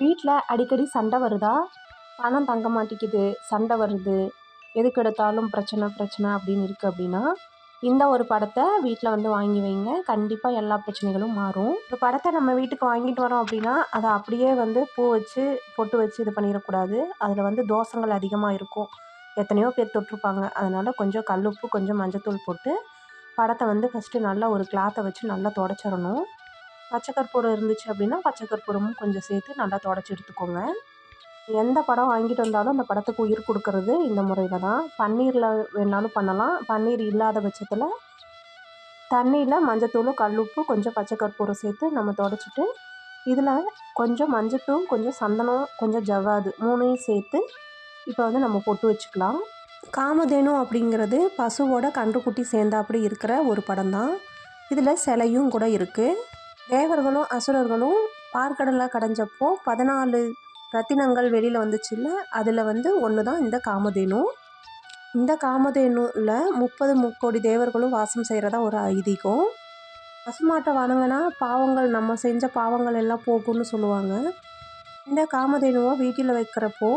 வீட்டில் அடிக்கடி சண்டை வருதா? பணம் தங்க மாட்டேங்குது. சண்டை வருது. எதுக்கு எடுத்தாலும் பிரச்சனை பிரச்சனை அப்படின்னு இருக்குது அப்படின்னா இந்த ஒரு படத்தை வீட்டில் வந்து வாங்கி வைங்க. கண்டிப்பாக எல்லா பிரச்சனைகளும் மாறும். இந்த படத்தை நம்ம வீட்டுக்கு வாங்கிட்டு வரோம் அப்படின்னா அதை அப்படியே வந்து பூ வச்சு பொட்டு வச்சு இது பண்ணிடக்கூடாது. அதில் வந்து தோசங்கள் அதிகமாக இருக்கும். எத்தனையோ பேர் தொட்டிருப்பாங்க. அதனால் கொஞ்சம் கல்லுப்பு கொஞ்சம் மஞ்சத்தூள் போட்டு படத்தை வந்து ஃபஸ்ட்டு நல்லா ஒரு கிளாத்தை வச்சு நல்லா தொடச்சிடணும். பச்சை கற்பூரம் இருந்துச்சு அப்படின்னா பச்சை கற்பூரமும் கொஞ்சம் சேர்த்து நல்லா தொடச்சி எடுத்துக்கோங்க. எந்த படம் வாங்கிட்டு வந்தாலும் அந்த படத்துக்கு உயிர் கொடுக்கறது இந்த முறையில் தான். பன்னீரில் வேணாலும் பண்ணலாம். பன்னீர் இல்லாத பட்சத்தில் தண்ணியில் மஞ்சத்தூள் கல்லுப்பு கொஞ்சம் பச்சை கற்பூரம் சேர்த்து நம்ம தொடச்சிட்டு இதில் கொஞ்சம் மஞ்சத்தூள் கொஞ்சம் சந்தனம் கொஞ்சம் ஜவ்வாது மூணையும் சேர்த்து இப்போ வந்து நம்ம பொட்டு வச்சுக்கலாம். காமதேனு அப்படிங்கிறது பசுவோட கன்றுக்குட்டி சேர்ந்தாப்படி இருக்கிற ஒரு படம் தான் இதில் சிலையும் கூட இருக்குது தேவர்களும் அசுரர்களும் பார்க்கடலாக கடைஞ்சப்போ பதினாலு ரத்தினங்கள் வெளியில் வந்துச்சுல்ல அதில் வந்து ஒன்று தான் இந்த காமதேனு. இந்த காமதேனுவில் முப்பது முக்கோடி தேவர்களும் வாசம் செய்கிறதா ஒரு ஐதீகம். பசுமாட்டை வணங்கினா பாவங்கள் நம்ம செஞ்ச பாவங்கள் எல்லாம் போகும்னு சொல்லுவாங்க. இந்த காமதேனுவை வீட்டில் வைக்கிறப்போ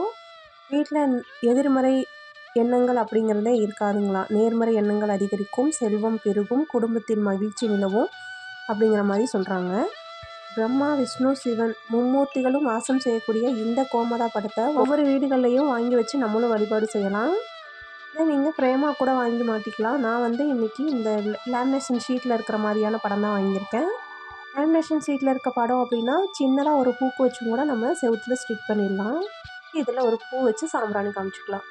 வீட்டில் எதிர்மறை எண்ணங்கள் அப்படிங்கிறதே இருக்காதுங்களா? நேர்மறை எண்ணங்கள் அதிகரிக்கும் செல்வம் பெருகும் குடும்பத்தின் மகிழ்ச்சி நிலவும். அப்படிங்கிற மாதிரி சொல்கிறாங்க பிரம்மா விஷ்ணு சிவன் மும்மூர்த்திகளும் வாசம் செய்யக்கூடிய இந்த கோமதா படத்தை ஒவ்வொரு வீடுகள்லையும் வாங்கி வச்சு நம்மளும் வழிபாடு செய்யலாம். இதை நீங்கள் ஃப்ரேமாக கூட வாங்கி மாட்டிக்கலாம். நான் வந்து இன்றைக்கி இந்த லேமினேஷன் ஷீட்டில் இருக்கிற மாதிரியான படம் தான் வாங்கியிருக்கேன். லேமினேஷன் ஷீட்டில் இருக்க படம் அப்படின்னா சின்னதாக ஒரு பூக்கு வச்சும் கூட நம்ம செவுத்தில் ஸ்டிக் பண்ணிடலாம். இதில் ஒரு பூ வச்சு சாம்பிராணி காமிச்சிக்கலாம்.